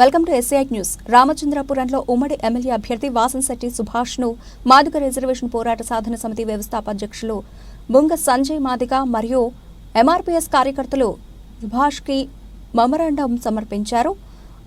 Welcome to SI news రామచంద్రపురంలో ఉమ్మడి MLA అభ్యర్థి వాసన్శెట్టి సుభాష్ను మాదిక రిజర్వేషన్ పోరాట సాధన సమితి వ్యవస్థాపాధ్యక్షులు బుంగ సంజయ్ మాదిక మరియు ఎంఆర్పీఎస్ కార్యకర్తలు సుభాష్కి మెమరాండం సమర్పించారు.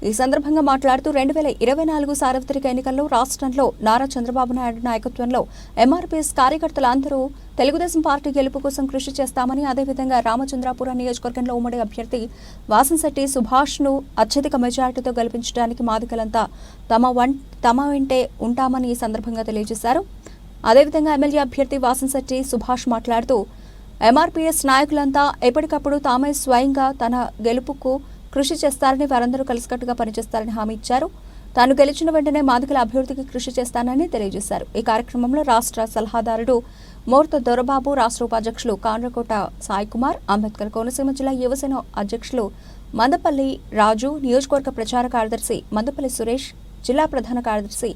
ఈ సందర్భంగా మాట్లాడుతూ రెండు వేల ఇరవై నాలుగు సార్వత్రిక ఎన్నికల్లో రాష్ట్రంలో నారా చంద్రబాబు నాయుడు నాయకత్వంలో ఎంఆర్పీఎస్ కార్యకర్తలందరూ తెలుగుదేశం పార్టీ గెలుపు కోసం కృషి చేస్తామని అదేవిధంగా రామచంద్రాపురం నియోజకవర్గంలో ఉమ్మడి అభ్యర్థి వాసంశెట్టి సుభాష్ను అత్యధిక మెజార్టీతో గెలిపించడానికి మాదికలంతా తమ వన్ తమ వెంటే ఉంటామని ఈ సందర్భంగా తెలియజేశారు. అదేవిధంగా ఎమ్మెల్యే అభ్యర్థి వాసంశెట్టి సుభాష్ మాట్లాడుతూ ఎంఆర్పీఎస్ నాయకులంతా ఎప్పటికప్పుడు తామే స్వయంగా తన గెలుపుకు కృషి చేస్తారని వారందరూ కలిసికట్టుగా పనిచేస్తారని హామీ ఇచ్చారు. తాను గెలిచిన వెంటనే మాదికల అభివృద్ధికి కృషి చేస్తానని తెలియజేశారు. ఈ కార్యక్రమంలో రాష్ట్ర సలహాదారుడు మోర్త దొరబాబు రాష్ట్ర ఉపాధ్యక్షులు కాండ్రకోట సాయికుమార్ అంబేద్కర్ కోనసీమ జిల్లా యువసేన అధ్యక్షులు మందపల్లి రాజు నియోజకవర్గ ప్రచార కార్యదర్శి మందపల్లి సురేష్ జిల్లా ప్రధాన కార్యదర్శి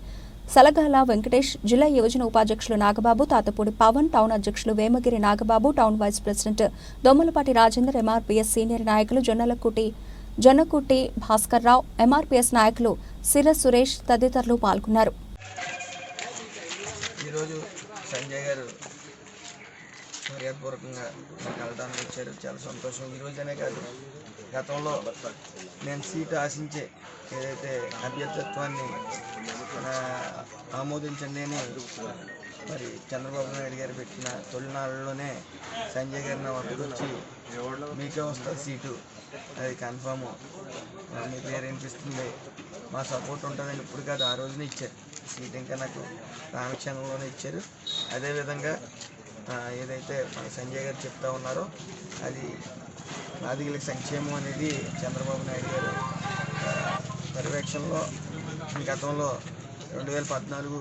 సలగాల వెంకటేష్ జిల్లా యువజన ఉపాధ్యక్షులు నాగబాబు తాతపూడి పవన్ టౌన్ అధ్యక్షులు Vemagiri Nagababu town vice president Dommalapati Rajender MRPS senior నాయకులు జొన్నలకుటి జొన్నకుట్టి భాస్కర్ రావు ఎంఆర్పీఎస్ నాయకులు సిర సురేష్ తదితరులు పాల్గొన్నారు. ఈరోజు సంజయ్ గారు మర్యాదపూర్వకంగా నాకు వచ్చారు చాలా సంతోషం. ఈ రోజనే కాదు గతంలో నేను సీటు ఆశించే ఏదైతే అభ్యర్థిత్వాన్ని ఆ, ఆమోదించండి అని మరి చంద్రబాబు నాయుడు గారు పెట్టిన తొలినాళ్ళలోనే సంజయ్ గారు నా వద్దకు వచ్చి మీకే వస్తుంది సీటు. అది కన్ఫామ్. మీ పేరు వినిపిస్తుంది మా సపోర్ట్ ఉంటుందని ఇప్పుడు కాదు ఆ రోజునే ఇచ్చారు. సీట్ ఇంకా నాకు రామచంద్రంలోనే ఇచ్చారు. అదేవిధంగా ఏదైతే మన సంజయ్ గారు చెప్తా ఉన్నారో అది నాదిగల సంక్షేమం అనేది చంద్రబాబు నాయుడు గారు పర్యవేక్షణలో గతంలో రెండు వేల పద్నాలుగు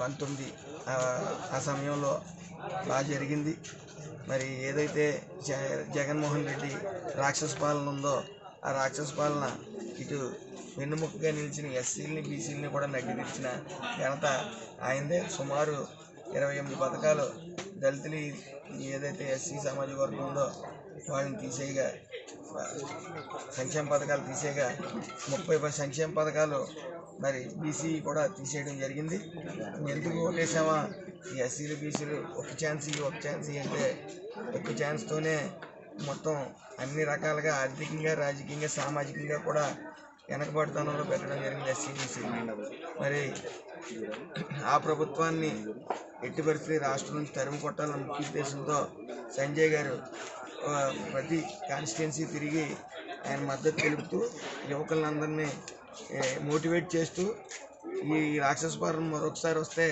పంతొమ్మిది ఆ, సమయంలో బాగా జరిగింది. మరి ఏదైతే జ- జగన్మోహన్ రెడ్డి రాక్షస పాలన ఉందో ఆ రాక్షస పాలన ఇటు వెన్నుముక్కగా నిలిచిన ఎస్సీలని బీసీలని కూడా నగ్గిదిచ్చిన ఘనత ఆయనదే. సుమారు ఇరవై ఎనిమిది పథకాలు దళితులు ఏదైతే ఎస్సీ సామాజిక వర్గం ఉందో వాళ్ళని తీసేయగా సంక్షేమ పథకాలు తీసేయగా ముప్పై సంక్షేమ పథకాలు మరి బీసీ కూడా తీసేయడం జరిగింది. ఎందుకు ఓటేసామా ఈ ఎస్సీలు బీసీలు ఒక ఛాన్స్ ఇయ్యి, ఒక ఛాన్స్ అంటే ఒక ఛాన్స్తోనే మొత్తం అన్ని రకాలుగా ఆర్థికంగా రాజకీయంగా సామాజికంగా కూడా వెనకబడతానంలో పెట్టడం జరిగింది ఎస్సీ బీసీ మరి ఆ ప్రభుత్వాన్ని ఎట్టి పరిస్థితి రాష్ట్రం నుంచి తరిమి కొట్టాలన్న ముఖ్య ఉద్దేశంతో సంజయ్ గారు ప్రతి కాన్స్టిట్యున్సీ తిరిగి ఆయన మద్దతు తెలుపుతూ యువకులందరినీ మోటివేట్ చేస్తూ ఈ రాక్షస పాలన మరొకసారి వస్తే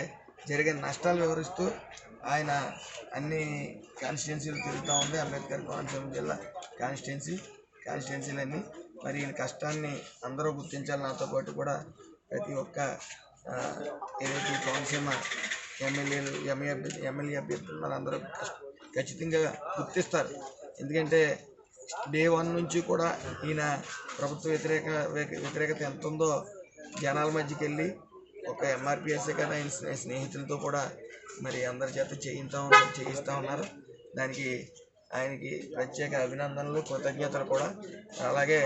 జరిగే నష్టాలు వివరిస్తూ ఆయన అన్ని కాన్స్టిట్యున్సీలు తిరుగుతూ ఉంది. అంబేద్కర్ కోనసీమ జిల్లా కాన్స్టిట్యున్సీ కాన్స్టిట్యున్సీలన్నీ మరి ఈయన కష్టాన్ని అందరూ గుర్తించాలి. నాతో పాటు కూడా ప్రతి ఒక్క ఏదైతే కోనసీమ ఎమ్మెల్యేలు ఎమ్మెల్యే ఎమ్మెల్యే అభ్యర్థులు ఉన్నారు అందరూ ఖచ్చితంగా గుర్తిస్తారు. ఎందుకంటే డే వన్ నుంచి కూడా ఈయన ప్రభుత్వ వ్యతిరేక వ్యతిరేకత ఎంత ఉందో జనాల మధ్యకి వెళ్ళి ఒక ఎంఆర్పిఎస్ఏ కదా ఆయన స్నేహితులతో కూడా మరి అందరి చేత చేయిస్తా ఉన్నారు చేయిస్తూ ఉన్నారు. దానికి ఆయనకి ప్రత్యేక అభినందనలు కృతజ్ఞతలు కూడా. అలాగే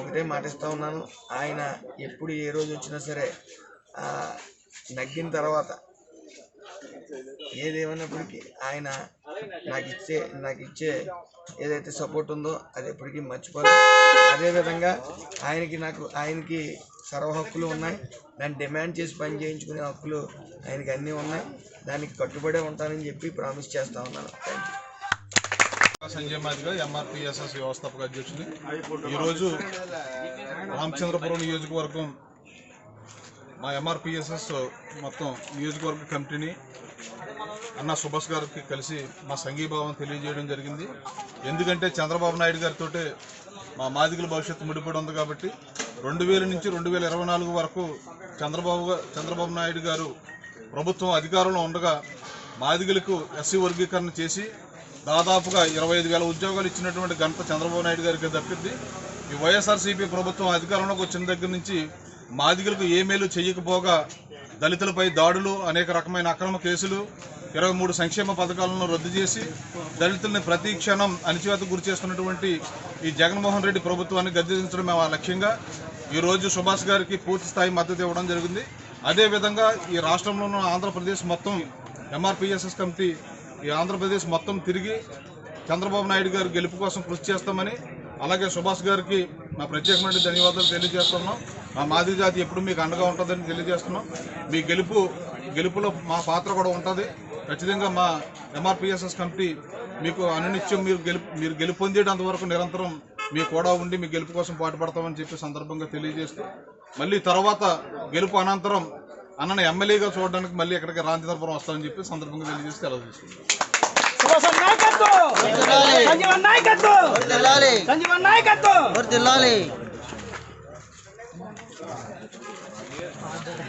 ఒకటే మాటిస్తూ ఉన్నాను ఆయన ఎప్పుడు ఏ రోజు వచ్చినా సరే నగ్గిన తర్వాత ఏదేమైనప్పటికీ ఆయన నాకు ఇచ్చే నాకు ఇచ్చే ఏదైతే సపోర్ట్ ఉందో అది ఎప్పటికీ మర్చిపోలేదు అదేవిధంగా ఆయనకి నాకు ఆయనకి సర్వ హక్కులు ఉన్నాయి. దాన్ని డిమాండ్ చేసి పని చేయించుకునే హక్కులు ఆయనకి అన్నీ ఉన్నాయి. దానికి కట్టుబడే ఉంటానని చెప్పి ప్రామిస్ చేస్తా ఉన్నాను. Thank you Sanjay Madiga MRPSS వ్యవస్థాపక అధ్యక్షుని. ఈరోజు రామచంద్రపురం నియోజకవర్గం మా ఎంఆర్పిఎస్ఎస్ మొత్తం నియోజకవర్గ కమిటీని అన్న సుభాష్ గారికి కలిసి మా సంఘీభావం తెలియజేయడం జరిగింది. ఎందుకంటే చంద్రబాబు నాయుడు గారితో మా మాదిగల భవిష్యత్తు ముడిపడి ఉంది కాబట్టి రెండు వేల నుంచి రెండు వేల ఇరవై నాలుగు వరకు చంద్రబాబు చంద్రబాబు నాయుడు గారు ప్రభుత్వం అధికారంలో ఉండగా మాదిగలకు ఎస్సీ వర్గీకరణ చేసి దాదాపుగా ఇరవై ఐదు వేల ఉద్యోగాలు ఇచ్చినటువంటి ఘనత చంద్రబాబు నాయుడు గారికి దక్కింది. ఈ వైఎస్ఆర్సీపీ ప్రభుత్వం అధికారంలోకి వచ్చిన దగ్గర నుంచి మాదిగలకు ఏ మేలు చేయకపోగా దళితులపై దాడులు అనేక రకమైన అక్రమ కేసులు ఇరవై మూడు సంక్షేమ పథకాలను రద్దు చేసి దళితుల్ని ప్రతి క్షణం అణిచివేత గురి చేస్తున్నటువంటి ఈ జగన్మోహన్ రెడ్డి ప్రభుత్వాన్ని గద్దెదించడం మేము ఆ లక్ష్యంగా ఈరోజు సుభాష్ గారికి పూర్తి స్థాయి మద్దతు ఇవ్వడం జరిగింది. అదేవిధంగా ఈ రాష్ట్రంలో ఉన్న ఆంధ్రప్రదేశ్ మొత్తం ఎంఆర్పిఎస్ఎస్ కమిటీ ఈ ఆంధ్రప్రదేశ్ మొత్తం తిరిగి చంద్రబాబు నాయుడు గారి గెలుపు కోసం కృషి చేస్తామని అలాగే సుభాష్ గారికి మా ప్రత్యేకమైన ధన్యవాదాలు తెలియజేస్తున్నాం. మా మాదిరి జాతి ఎప్పుడు మీకు అండగా ఉంటుందని తెలియజేస్తున్నాం. మీ గెలుపు గెలుపులో మా పాత్ర కూడా ఉంటుంది. ఖచ్చితంగా మా ఎంఆర్పిఎస్ఎస్ కమిటీ మీకు అనునిత్యం మీరు గెలుపు మీరు గెలుపొందేటంత వరకు నిరంతరం మీ కూడా ఉండి మీ గెలుపు కోసం పాటుపడతామని చెప్పి సందర్భంగా తెలియజేస్తూ మళ్ళీ తర్వాత గెలుపు అనంతరం అన్నను ఎమ్మెల్యేగా చూడడానికి మళ్ళీ ఇక్కడికి రాంచంద్రపురం వస్తామని చెప్పి సందర్భంగా తెలియజేసి సుభాష్ నాయకత్వం!